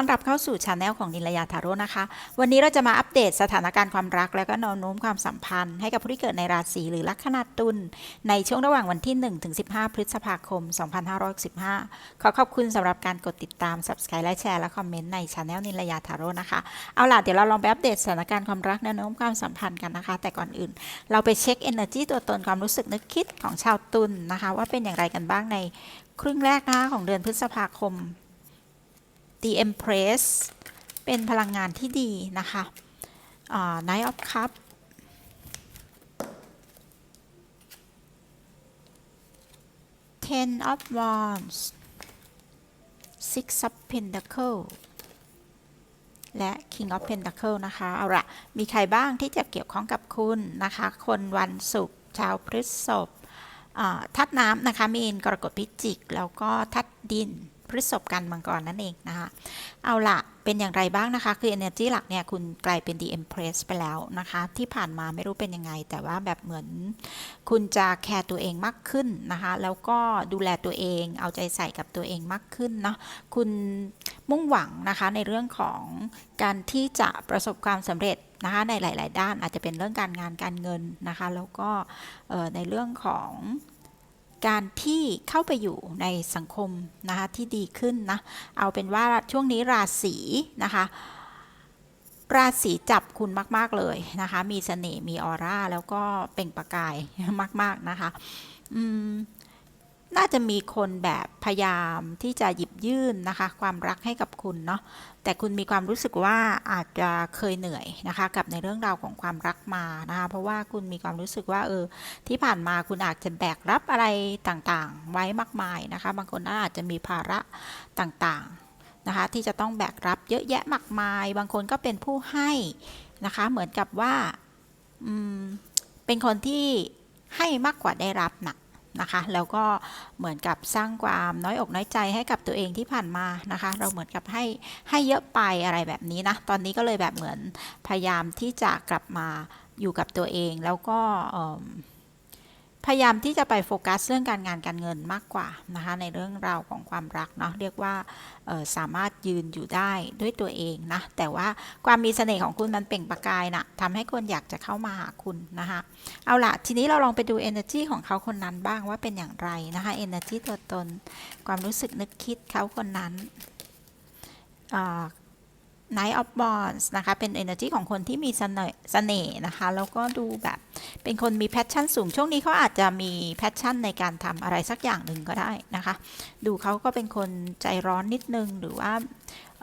ต้อนรับเข้าสู่ช anel ของนิลยาทาโร่นะคะ วันนี้เราจะมาอัปเดตสถานการณ์ความรัก และก็แนวโน้มความสัมพันธ์ ให้กับผู้ที่เกิดในราศีหรือลัคนาตุลในช่วงระหว่างวันที่ 1 ถึง 15 พฤษภาคม 2565 ขอขอบคุณสำหรับการกดติดตาม subscribe และแชร์และคอมเมนต์ในช anel นิลยาทาโร่นะคะ เอาล่ะเดี๋ยวเราลองไปอัปเดตสถานการณ์ความรักแนวโน้มความสัมพันธ์กันนะคะ แต่ก่อนอื่น เราไปเช็ค energy ตัวตนความรู้สึกนึกคิดของชาวตุลนะคะ ว่าเป็นอย่างไรกันบ้างในครึ่งแรกนะคะของเดือนพฤษภาคม The Empress เป็นพลังงานที่ดีนะคะอ่า Knight of Cup Ten of Wands Six of Pentacle และ King of Pentacle นะคะ เอาละมีใครบ้างที่จะเกี่ยวข้องกับคุณนะคะ คนวันศุกร์ชาวพฤษภทัดน้ำนะคะมีนกรกฎพิจิก แล้วก็ทัดดิน พฤษภกันมังกรนั่นเองนะคะเอาละเป็นอย่างไรบ้างนะคะ คือ energy หลักเนี่ยคุณกลายเป็น the empress ไปแล้วนะคะ ที่ผ่านมาไม่รู้เป็นยังไง แต่ว่าแบบเหมือนคุณจะแคร์ตัวเองมากขึ้นนะคะ แล้วก็ดูแลตัวเอง เอาใจใส่กับตัวเองมากขึ้นเนาะคุณมุ่งหวังนะคะในเรื่องของการที่จะประสบความสำเร็จนะคะในหลาย ๆ ด้านอาจจะเป็นเรื่องการงานการเงินนะคะ แล้วก็ในเรื่องของ การที่เข้าไปอยู่ในสังคมนะคะที่ดีขึ้นนะเอาเป็นว่าช่วงนี้ราศีนะคะราศีจับคุณมาก ๆ เลยนะคะ มีเสน่ห์มีออร่า แล้วก็เปล่งประกายมาก ๆ นะคะ อืม น่าจะมีคนแบบพยายามที่จะหยิบยื่นนะคะ ความรักให้กับคุณเนาะแต่คุณมีความรู้สึกว่าอาจจะเคยเหนื่อยนะคะ กับในเรื่องราวของความรักมานะคะ เพราะว่าคุณมีความรู้สึกว่าเออที่ผ่านมาคุณอาจจะแบกรับอะไรต่างๆ ไว้มากมายนะคะ บางคนอาจจะมีภาระต่างๆนะคะ ที่จะต้องแบกรับเยอะแยะมากมาย บางคนก็เป็นผู้ให้นะคะ เหมือนกับว่าเป็นคนที่ให้มากกว่าได้รับนะ นะคะ แล้วก็เหมือนกับสร้างความน้อยอกน้อยใจให้กับตัวเองที่ผ่านมานะคะ เราเหมือนกับให้ให้เยอะไปอะไรแบบนี้นะ ตอนนี้ก็เลยแบบเหมือนพยายามที่จะกลับมาอยู่กับตัวเองแล้วก็ พยายามที่จะไปโฟกัสเรื่องการงานการเงินมากกว่านะคะในเรื่องราวของความรักเนาะเรียกว่าสามารถยืนอยู่ได้ด้วยตัวเองนะแต่ว่าความมีเสน่ห์ของคุณมันเปล่งประกายนะทำให้คนอยากจะเข้ามาหาคุณนะคะเอาล่ะทีนี้เราลองไปดู energy ของเขาคนนั้นบ้างว่าเป็นอย่างไรนะคะ energy ตัวตน ความรู้สึกนึกคิดเขาคนนั้น อ่า Night of Wands นะคะ เป็น energy ของคนที่มีเสน่ห์เสน่ห์นะคะ แล้วก็ดูแบบเป็นคนมี passion สูง ช่วงนี้เขาอาจจะมี passion ในการทำอะไรสักอย่างหนึ่งก็ได้นะคะ ดูเขาก็เป็นคนใจร้อนนิดนึง หรือว่า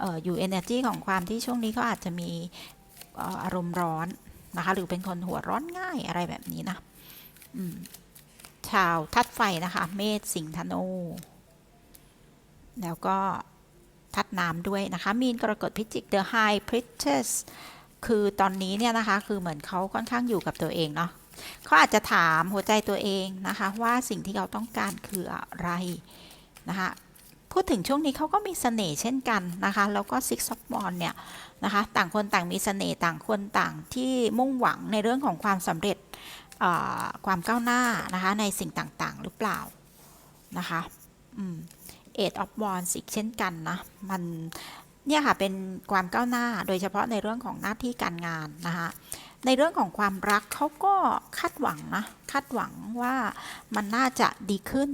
อออยู่ energy ของความที่ช่วงนี้เขาอาจจะมีออารมณ์ร้อนนะคะ หรือเป็นคนหัวร้อนง่ายอะไรแบบนี้นะชาวทัดไฟนะคะ เมษสิงธนู แล้วก็ ทัดน้ำด้วยนะคะ มีนกรกฎพิจิก The High Priestess คือตอนนี้เนี่ยนะคะ คือเหมือนเขาค่อนข้างอยู่กับตัวเองเนาะเขาอาจจะถามหัวใจตัวเองนะคะ ว่าสิ่งที่เขาต้องการคืออะไรนะคะพูดถึงช่วงนี้เขาก็มีเสน่ห์เช่นกันนะคะ แล้วก็ Six of Wands เนี่ยนะคะ ต่างคนต่างมีเสน่ห์ต่างคนต่างที่มุ่งหวังในเรื่องของความสำเร็จความก้าวหน้านะคะในสิ่งต่างๆหรือเปล่านะคะ อืม Eight of Wands อีกเช่นกันนะ มันเนี่ยค่ะเป็นความก้าวหน้าโดยเฉพาะในเรื่องของหน้าที่การงานนะคะในเรื่องของความรักเขาก็คาดหวังนะคาดหวังว่ามันน่าจะดีขึ้น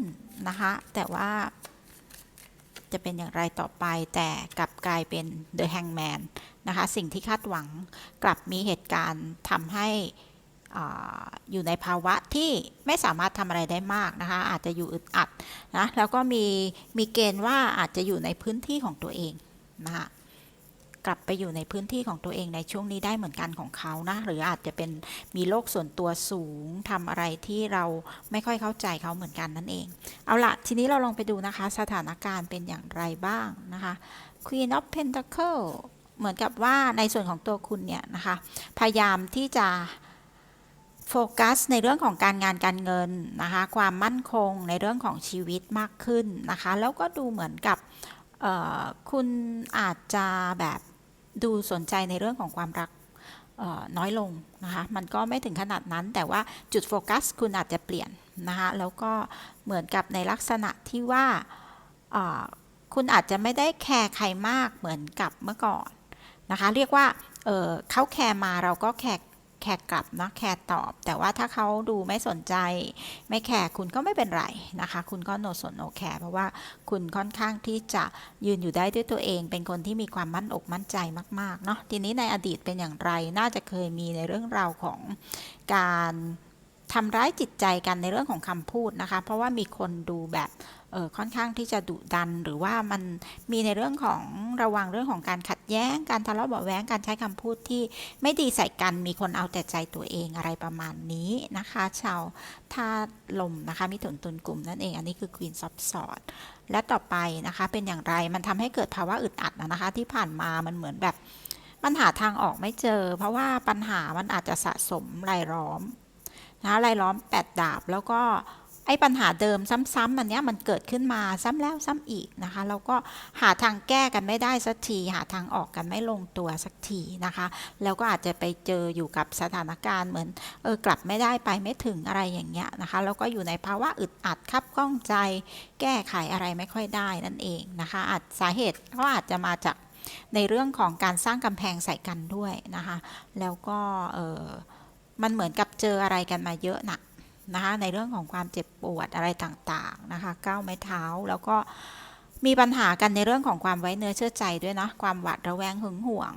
นะคะแต่ว่าจะเป็นอย่างไรต่อไปแต่กลับกลายเป็น The Hangman นะคะ สิ่งที่คาดหวังกลับมีเหตุการณ์ทำให้ อยู่ในภาวะที่ไม่สามารถทำอะไรได้มากนะคะ อาจจะอยู่อึดอัดนะแล้วก็มีมีเกณฑ์ว่าอาจจะอยู่ในพื้นที่ของตัวเองนะคะกลับไปอยู่ในพื้นที่ของตัวเองในช่วงนี้ได้เหมือนกันของเขานะ หรืออาจจะเป็นมีโลกส่วนตัวสูงทำอะไรที่เราไม่ค่อยเข้าใจเขาเหมือนกันนั่นเอง เอาละทีนี้เราลองไปดูนะคะ สถานการณ์เป็นอย่างไรบ้างนะคะ Queen of Pentacle เหมือนกับว่าในส่วนของตัวคุณเนี่ยนะคะ พยายามที่จะ โฟกัสในเรื่องของการงานการเงินนะคะ ความมั่นคงในเรื่องของชีวิตมากขึ้นนะคะ แล้วก็ดูเหมือนกับคุณอาจจะแบบดูสนใจในเรื่องของความรักน้อยลงนะคะ มันก็ไม่ถึงขนาดนั้น แต่ว่าจุดโฟกัสคุณอาจจะเปลี่ยนนะคะ แล้วก็เหมือนกับในลักษณะที่ว่าคุณอาจจะไม่ได้แคร์ใครมากเหมือนกับเมื่อก่อนนะคะ เรียกว่าเเขาแคร์มาเราก็แคร์ แคร์กลับนะแคร์ตอบ แต่ว่าถ้าเขาดูไม่สนใจ ไม่แคร์คุณก็ไม่เป็นไรนะคะ คุณก็โนสนโนแคร์เพราะว่าคุณค่อนข้างที่จะยืนอยู่ได้ด้วยตัวเอง เป็นคนที่มีความมั่นอกมั่นใจมากๆเนาะทีนี้ในอดีตเป็นอย่างไร น่าจะเคยมีในเรื่องราวของการทำร้ายจิตใจกันในเรื่องของคำพูดนะคะ เพราะว่ามีคนดูแบบ ค่อนข้างที่จะดุดัน หรือว่ามันมีในเรื่องของระวังเรื่องของการขัดแย้ง การทะเลาะเบาะแว้งการใช้คำพูดที่ไม่ดีใส่กัน มีคนเอาแต่ใจตัวเองอะไรประมาณนี้นะคะ ชาวธาลมนะคะมิถุนตุลกลุ่มนั่นเองอันนี้คือ Queen of s w o r d และต่อไปนะคะเป็นอย่างไรมันทำให้เกิดภาวะอึดอัดนะคะ ที่ผ่านมามันเหมือนแบบมันหาทางออกไม่เจอ เพราะว่าปัญหามันอาจจะสะสมรายล้อมนะรายล้อมแปดดาบแล้วก็ ไอ้ปัญหาเดิมซ้ำๆอันเนี้ยมันเกิดขึ้นมาซ้ำแล้วซ้ำอีกนะคะแล้วก็หาทางแก้กันไม่ได้สักที หาทางออกกันไม่ลงตัวสักทีนะคะแล้วก็อาจจะไปเจออยู่กับสถานการณ์เหมือนเออกลับไม่ได้ไปไม่ถึงอะไรอย่างเงี้ยนะคะแล้วก็อยู่ในภาวะอึดอัดคับข้องใจ แก้ไขอะไรไม่ค่อยได้นั่นเองนะคะอาจสาเหตุก็อาจจะมาจากในเรื่องของการสร้างกำแพงใส่กันด้วยนะคะแล้วก็เออมันเหมือนกับเจออะไรกันมาเยอะหนัก นะคะในเรื่องของความเจ็บปวดอะไรต่างๆนะคะก้าวไม้เท้าแล้วก็มีปัญหากันในเรื่องของความไว้เนื้อเชื่อใจด้วยนะความหวาดระแวงหึงหวง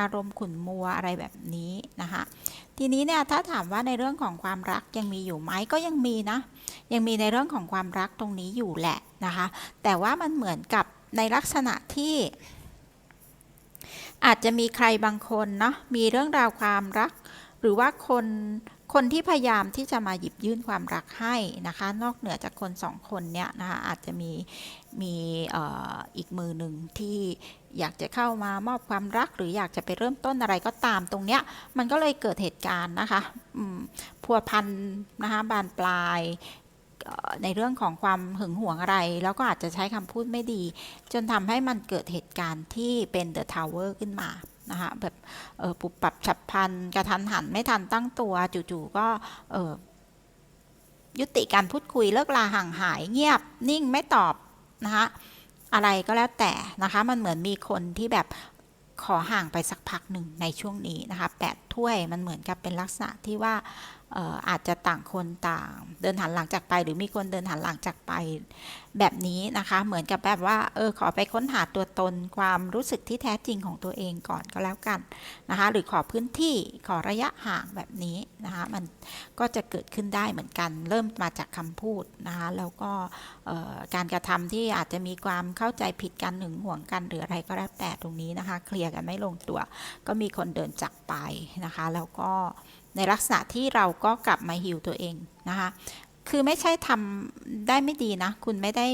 อารมณ์ขุ่นมัวอะไรแบบนี้นะคะทีนี้เนี่ยถ้าถามว่าในเรื่องของความรักยังมีอยู่ไหมก็ยังมีนะ ยังมีในเรื่องของความรักตรงนี้อยู่แหละนะคะ แต่ว่ามันเหมือนกับในลักษณะที่ อาจจะมีใครบางคนเนาะมีเรื่องราวความรัก หรือว่าคน คนที่พยายามที่จะมาหยิบยื่นความรักให้นะคะ นอกเหนือจากคนสองคนเนี้ยนะคะอาจจะมีมีอีกมือหนึ่งที่อยากจะเข้ามามอบความรัก หรืออยากจะไปเริ่มต้นอะไรก็ตามตรงเนี้ยมันก็เลยเกิดเหตุการณ์นะคะพัวพันนะคะบานปลายในเรื่องของความหึงหวงอะไร แล้วก็อาจจะใช้คำพูดไม่ดี จนทำให้มันเกิดเหตุการณ์ที่เป็น The Tower ขึ้นมานะคะแบบปรับปรับฉับพลันกระทันหันไม่ทันตั้งตัวจู่ๆก็ยุติการพูดคุยเลิกลาห่างหายเงียบนิ่งไม่ตอบนะคะอะไรก็แล้วแต่นะคะมันเหมือนมีคนที่แบบขอห่างไปสักพักหนึ่งในช่วงนี้นะคะแปดถ้วยมันเหมือนกับเป็นลักษณะที่ว่า อาจจะต่างคนต่าง เดินหันหลังจากไป หรือมีคนเดินหันหลังจากไปแบบนี้นะคะ เหมือนกับแบบว่าเออขอไปค้นหาตัวตนความรู้สึกที่แท้จริงของตัวเองก่อนก็แล้วกันนะคะ หรือขอพื้นที่ขอระยะห่างแบบนี้นะคะมันก็จะเกิดขึ้นได้เหมือนกัน เริ่มมาจากคำพูดนะคะแล้วก็การกระทำที่อาจจะมีความเข้าใจผิดกันหึงห่วงกันหรืออะไรก็แล้วแต่ตรงนี้นะคะ เคลียร์กันไม่ลงตัว ก็มีคนเดินจากไปนะคะ แล้วก็ ในลักษณะที่เราก็กลับมาฮิวตัวเองนะคะ คือไม่ใช่ทำได้ไม่ดีนะ คุณไม่ได้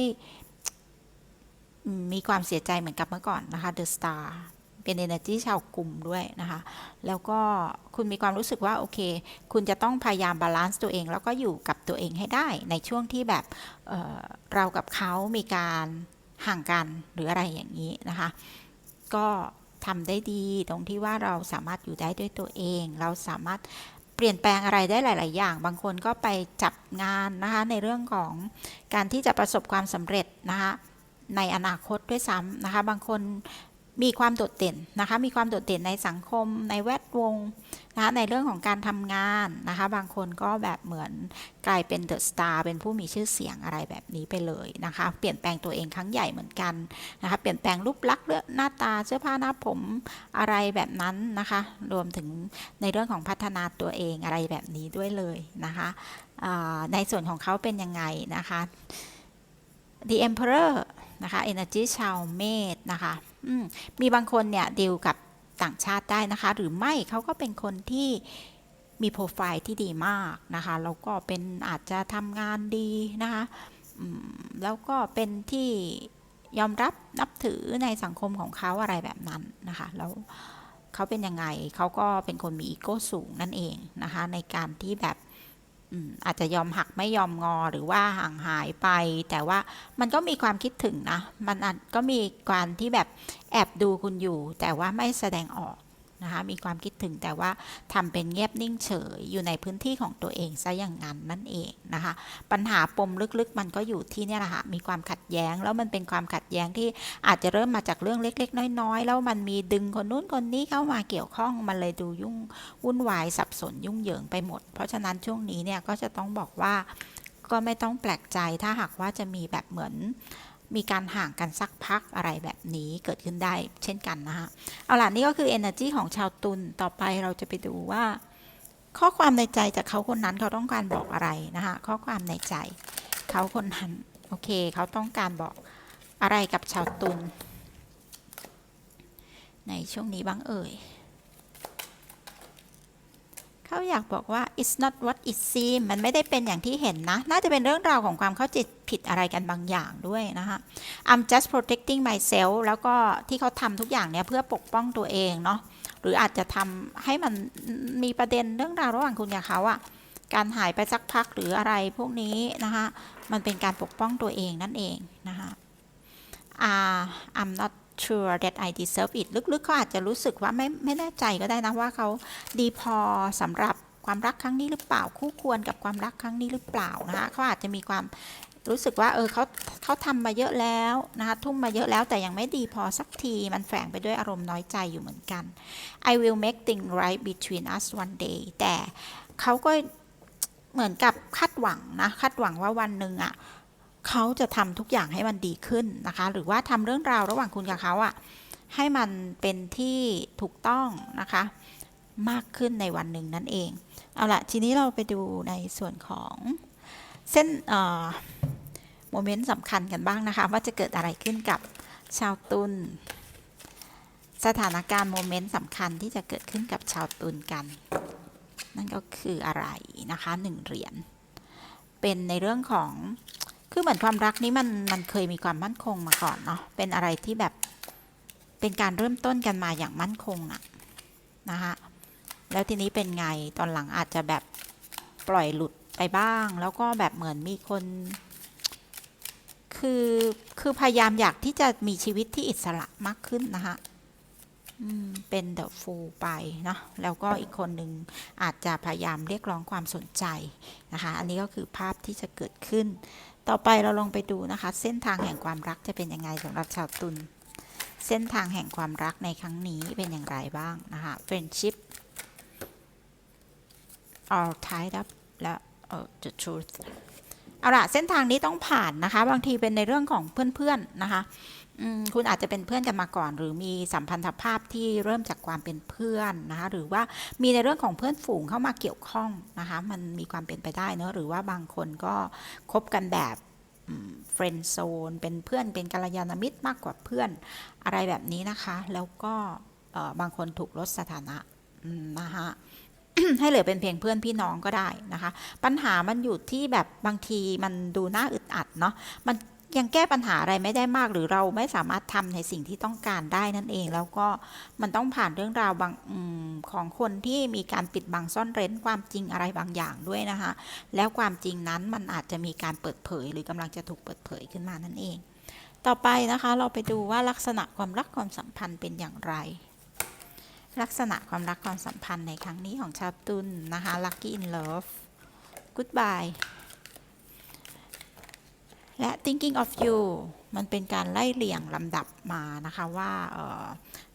มีความเสียใจเหมือนกับเมื่อก่อนนะคะ The Star เป็น energy ชาวกลุ่มด้วยนะคะ แล้วก็คุณมีความรู้สึกว่า โอเค คุณจะต้องพยายามบาลานซ์ตัวเอง แล้วก็อยู่กับตัวเองให้ได้ในช่วงที่แบบเเรากับเขามีการห่างกันหรืออะไรอย่างนี้นะคะ ก็ ทำได้ดี ตรงที่ว่าเราสามารถอยู่ได้ด้วยตัวเอง เราสามารถเปลี่ยนแปลงอะไรได้หลาย ๆ อย่าง บางคนก็ไปจับงานนะคะในเรื่องของการที่จะประสบความสำเร็จนะคะในอนาคตด้วยซ้ำนะคะ บางคน มีความโดดเด่นนะคะ มีความโดดเด่นในสังคม ในแวดวงนะคะในเรื่องของการทำงานนะคะ บางคนก็แบบเหมือนกลายเป็นเดอะสตาร์เป็นผู้มีชื่อเสียงอะไรแบบนี้ไปเลยนะคะ เปลี่ยนแปลงตัวเองครั้งใหญ่เหมือนกันนะคะ เปลี่ยนแปลงรูปลักษณ์เรื่องหน้าตาเสื้อผ้าหน้าผมอะไรแบบนั้นนะคะ รวมถึงในเรื่องของพัฒนาตัวเองอะไรแบบนี้ด้วยเลยนะคะในส่วนของเขาเป็นยังไงนะคะ The Emperor นะคะ Energy ชาวเมษนะคะมมีบางคนเนี่ยดีลกับต่างชาติได้นะคะ หรือไม่เขาก็เป็นคนที่มีโปรไฟล์ที่ดีมากนะคะ แล้วก็เป็นอาจจะทำงานดีนะคะแล้วก็เป็นที่ยอมรับนับถือในสังคมของเขาอะไรแบบนั้นนะคะ แล้วเขาเป็นยังไงเขาก็เป็นคนมีอีโก้สูงนั่นเองนะคะ ในการที่แบบ อาจจะยอมหักไม่ยอมงอหรือว่าห่างหายไป แต่ว่ามันก็มีความคิดถึงนะ มันก็มีการที่แบบแอบดูคุณอยู่ แต่ว่าไม่แสดงออก นะคะมีความคิดถึงแต่ว่าทำเป็นเงียบนิ่งเฉยอยู่ในพื้นที่ของตัวเองซะอย่างนั้นนั่นเองนะคะ ปัญหาปมลึกๆ มันก็อยู่ที่เนี่ยแหละค่ะมีความขัดแย้ง แล้วมันเป็นความขัดแย้งที่อาจจะเริ่มมาจากเรื่องเล็ก ๆ น้อยๆ แล้วมันมีดึงคนนู้นคนนี้เข้ามาเกี่ยวข้องมันเลยดูยุ่งวุ่นวายสับสนยุ่งเหยิงไปหมด เพราะฉะนั้นช่วงนี้เนี่ยก็จะต้องบอกว่าก็ไม่ต้องแปลกใจถ้าหากว่าจะมีแบบเหมือน มีการห่างกันสักพักอะไรแบบนี้เกิดขึ้นได้เช่นกันนะคะเอาล่ะนี่ก็คือ energy ของชาวตุลต่อไปเราจะไปดูว่า ข้อความในใจจากเขาคนนั้นเขาต้องการบอกอะไรนะคะข้อความในใจเขาคนนั้นโอเค เขาต้องการบอกอะไรกับชาวตุลในช่วงนี้บ้างเอ่ย เขาอยากบอกว่า it's not what it seems มันไม่ได้เป็นอย่างที่เห็นนะ น่าจะเป็นเรื่องราวของความเข้าใจผิดอะไรกันบางอย่างด้วยนะคะ I'm just protecting myself แล้วก็ที่เขาทำทุกอย่างเนี่ยเพื่อปกป้องตัวเองเนาะ หรืออาจจะทำให้มันมีประเด็นเรื่องราวระหว่างคุณกับเขาอะการหายไปสักพักหรืออะไรพวกนี้นะคะ มันเป็นการปกป้องตัวเองนั่นเองนะคะอ่า I'm not sure that I deserve it ลึกๆเขาอาจจะรู้สึกว่าไม่ไม่แน่ใจก็ได้นะว่าเขาดีพอสำหรับความรักครั้งนี้หรือเปล่าคู่ควรกับความรักครั้งนี้หรือเปล่านะคะเขาอาจจะมีความรู้สึกว่าเออเขาเขาทำมาเยอะแล้วนะคะทุ่มมาเยอะแล้วแต่ยังไม่ดีพอสักทีมันแฝงไปด้วยอารมณ์น้อยใจอยู่เหมือนกัน I will make things right between us one day แต่เขาก็เหมือนกับคาดหวังนะคาดหวังว่าวันหนึ่งอะ่ะ เขาจะทำทุกอย่างให้มันดีขึ้นนะคะ หรือว่าทำเรื่องราวระหว่างคุณกับเขาอะ่ะให้มันเป็นที่ถูกต้องนะคะ มากขึ้นในวันหนึ่งนั่นเอง เอาละทีนี้เราไปดูในส่วนของเส้นโมเมนต์สำคัญกันบ้างนะคะ ว่าจะเกิดอะไรขึ้นกับชาวตุลสถานการณ์โมเมนต์สำคัญที่จะเกิดขึ้นกับชาวตุลกัน นั่นก็คืออะไรนะคะหนึ่งเหรียญเป็นในเรื่องของ คือเหมือนความรักนี้มันมันเคยมีความมั่นคงมาก่อนเนาะ เป็นอะไรที่แบบเป็นการเริ่มต้นกันมาอย่างมั่นคงอะนะคะแล้วทีนี้เป็นไงตอนหลังอาจจะแบบปล่อยหลุดไปบ้าง แล้วก็แบบเหมือนมีคน คือคือพยายามอยากที่จะมีชีวิตที่อิสระมากขึ้นนะคะเป็นเดอะฟูลไปเนาะแล้วก็อีกคนหนึ่งอาจจะพยายามเรียกร้องความสนใจนะคะ อันนี้ก็คือภาพที่จะเกิดขึ้น ต่อไปเราลองไปดูนะคะ เส้นทางแห่งความรักจะเป็นยังไงสำหรับชาวตุลเส้นทางแห่งความรักในครั้งนี้เป็นอย่างไรบ้างนะคะ friendship all tied up และ uh, the truth เอาละเส้นทางนี้ต้องผ่านนะคะ บางทีเป็นในเรื่องของเพื่อนๆนะคะ คุณอาจจะเป็นเพื่อนกันมาก่อน หรือมีสัมพันธภาพที่เริ่มจากความเป็นเพื่อนนะคะหรือว่ามีในเรื่องของเพื่อนฝูงเข้ามาเกี่ยวข้องนะคะมันมีความเป็นไปได้เนอะหรือว่าบางคนก็คบกันแบบเฟรนด์โซนเป็นเพื่อนเป็นกัลยาณมิตรมากกว่าเพื่อนอะไรแบบนี้นะคะ แล้วก็บางคนถูกลดสถานะนะคะให้เหลือเป็นเพียงเพื่อนพี่น้องก็ได้นะคะ ปัญหามันอยู่ที่แบบบางทีมันดูน่าอึดอัดเนาะมัน ยังแก้ปัญหาอะไรไม่ได้มากหรือเราไม่สามารถทำในสิ่งที่ต้องการได้นั่นเอง แล้วก็มันต้องผ่านเรื่องราวบางอของคนที่มีการปิดบังซ่อนเร้นความจริงอะไรบางอย่างด้วยนะคะ แล้วความจริงนั้นมันอาจจะมีการเปิดเผย หรือกำลังจะถูกเปิดเผยขึ้นมานั่นเอง ต่อไปนะคะเราไปดูว่าลักษณะความรักความสัมพันธ์เป็นอย่างไร ลักษณะความรักความสัมพันธ์ในครั้งนี้ของชาวตุนนะคะ lucky in love goodbye และ thinking of you มันเป็นการไล่เลี่ยงลำดับมานะคะว่า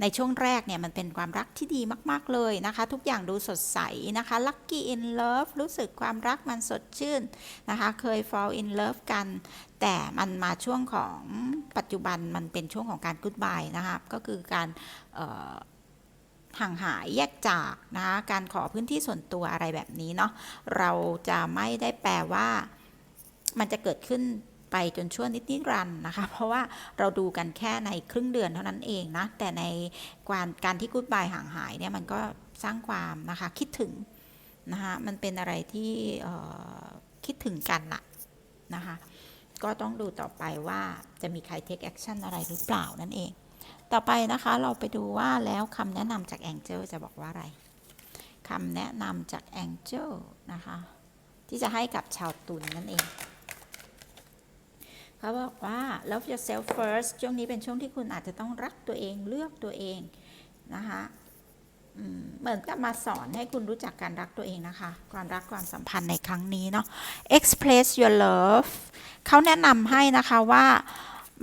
ในช่วงแรกเนี่ยมันเป็นความรักที่ดีมาก ๆ เลยนะคะ ทุกอย่างดูสดใสนะคะ lucky in love รู้สึกความรักมันสดชื่นนะคะ เคย fall in love กัน แต่มันมาช่วงของปัจจุบันมันเป็นช่วงของการ goodbye นะคะก็คือการห่างหายแยกจากนะคะการขอพื้นที่ส่วนตัวอะไรแบบนี้เนาะเราจะไม่ได้แปลว่ามันจะเกิดขึ้น ไปจนชั่วนิดนิรันนะคะ เพราะว่าเราดูกันแค่ในครึ่งเดือนเท่านั้นเองนะ แต่ในการการที่กูดบายห่างหายเนี่ยมันก็สร้างความนะคะคิดถึงนะคะมันเป็นอะไรที่คิดถึงกันละนะคะก็ต้องดูต่อไปว่าจะมีใคร take action อะไรหรือเปล่านั่นเอง ต่อไปนะคะเราไปดูว่าแล้วคำแนะนำจาก Angel จะบอกว่าอะไรคำแนะนำจาก Angel นะคะ ที่จะให้กับชาวตุลนนั่นเอง เขาบอกว่า love yourself first ช่วงนี้เป็นช่วงที่คุณอาจจะต้องรักตัวเองเลือกตัวเองนะคะเหมือนกับมาสอนให้คุณรู้จักการรักตัวเองนะคะ ความรักความสัมพันธ์ในครั้งนี้เนาะ express your love เขาแนะนำให้นะคะว่า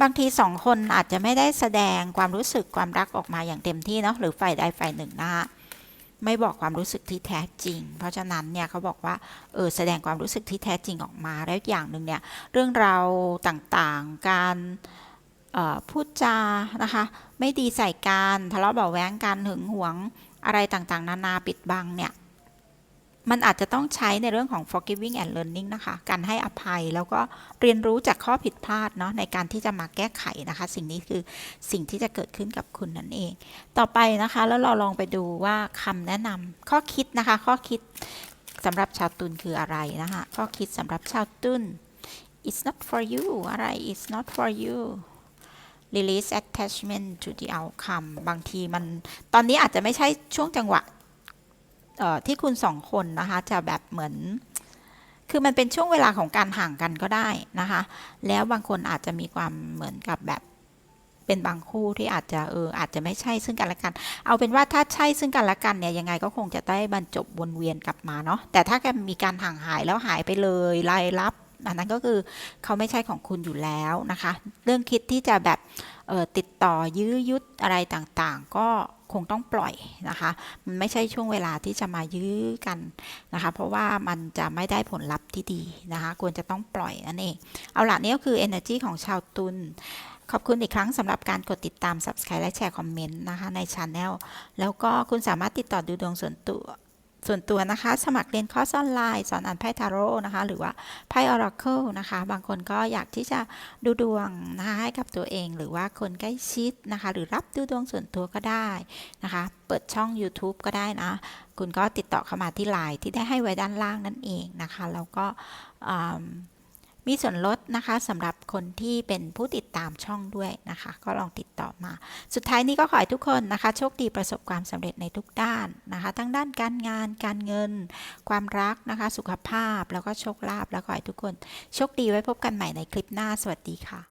บางทีสองคนอาจจะไม่ได้แสดงความรู้สึกความรักออกมาอย่างเต็มที่เนาะหรือฝ่ายใดฝ่ายหนึ่งนะคะ ไม่บอกความรู้สึกที่แท้จริง เพราะฉะนั้นเนี่ยเขาบอกว่าเออแสดงความรู้สึกที่แท้จริงออกมา แล้วอีกอย่างหนึ่งเนี่ยเรื่องราวต่างๆ การออพูดจานะคะ ไม่ดีใส่กันทะเลาะเบาแว้งกันหึงหวงอะไรต่างๆ นานาปิดบังเนี่ย มันอาจจะต้องใช้ในเรื่องของ forgiving and learning นะคะ การให้อภัยแล้วก็เรียนรู้จากข้อผิดพลาดเนาะในการที่จะมาแก้ไขนะคะ สิ่งนี้คือสิ่งที่จะเกิดขึ้นกับคุณนั่นเอง ต่อไปนะคะ แล้วเราลองไปดูว่าคำแนะนำข้อคิดนะคะ ข้อคิดสำหรับชาวตุลคืออะไรนะคะ ข้อคิดสำหรับชาวตุล it's not for you อะไร it's not for you release attachment to the outcome บางทีมันตอนนี้อาจจะไม่ใช่ช่วงจังหวะ ที่คุณสองคนนะคะจะแบบเหมือน คือมันเป็นช่วงเวลาของการห่างกันก็ได้นะคะ แล้วบางคนอาจจะมีความเหมือนกับแบบเป็นบางคู่ที่อาจจะเอออาจจะไม่ใช่ซึ่งกันและกัน เอาเป็นว่าถ้าใช่ซึ่งกันและกันเนี่ยยังไงก็คงจะได้บรรจบวนเวียนกลับมาเนาะแต่ถ้าแกมีการห่างหายแล้วหายไปเลยรายลับอันนั้นก็คือเขาไม่ใช่ของคุณอยู่แล้วนะคะ เรื่องคิดที่จะแบบ ติดต่อยื้อยุดอะไรต่างๆ ก็คงต้องปล่อยนะคะ มันไม่ใช่ช่วงเวลาที่จะมายื้อกันนะคะ เพราะว่ามันจะไม่ได้ผลลัพธ์ที่ดีนะคะ ควรจะต้องปล่อยนั่นเอง เอาละนี่ก็คือ energy ของชาวตุลขอบคุณอีกครั้งสำหรับการกดติดตาม subscribe และแชร์คอมเมนต์นะคะใน channel แล้วก็คุณสามารถติดต่อดูดวงส่วนตัว ส่วนตัวนะคะ สมัครเรียนคอร์สออนไลน์ สอนอ่านไพ่ทาโร่นะคะ หรือว่าไพ่ออราเคิลนะคะ บางคนก็อยากที่จะดูดวงนะคะให้กับตัวเอง หรือว่าคนใกล้ชิดนะคะ หรือรับดูดวงส่วนตัวก็ได้นะคะ เปิดช่อง YouTube ก็ได้นะ คุณก็ติดต่อเข้ามาที่ไลน์ที่ได้ให้ไว้ด้านล่างนั่นเองนะคะ แล้วก็ มีส่วนลดนะคะสำหรับคนที่เป็นผู้ติดตามช่องด้วยนะคะ ก็ลองติดต่อมา สุดท้ายนี้ก็ขอให้ทุกคนนะคะ โชคดีประสบความสำเร็จในทุกด้านนะคะ ทั้งด้านการงาน การเงิน ความรักนะคะ สุขภาพแล้วก็โชคลาภแล้วก็ขอให้ทุกคน โชคดีไว้พบกันใหม่ในคลิปหน้าสวัสดีค่ะ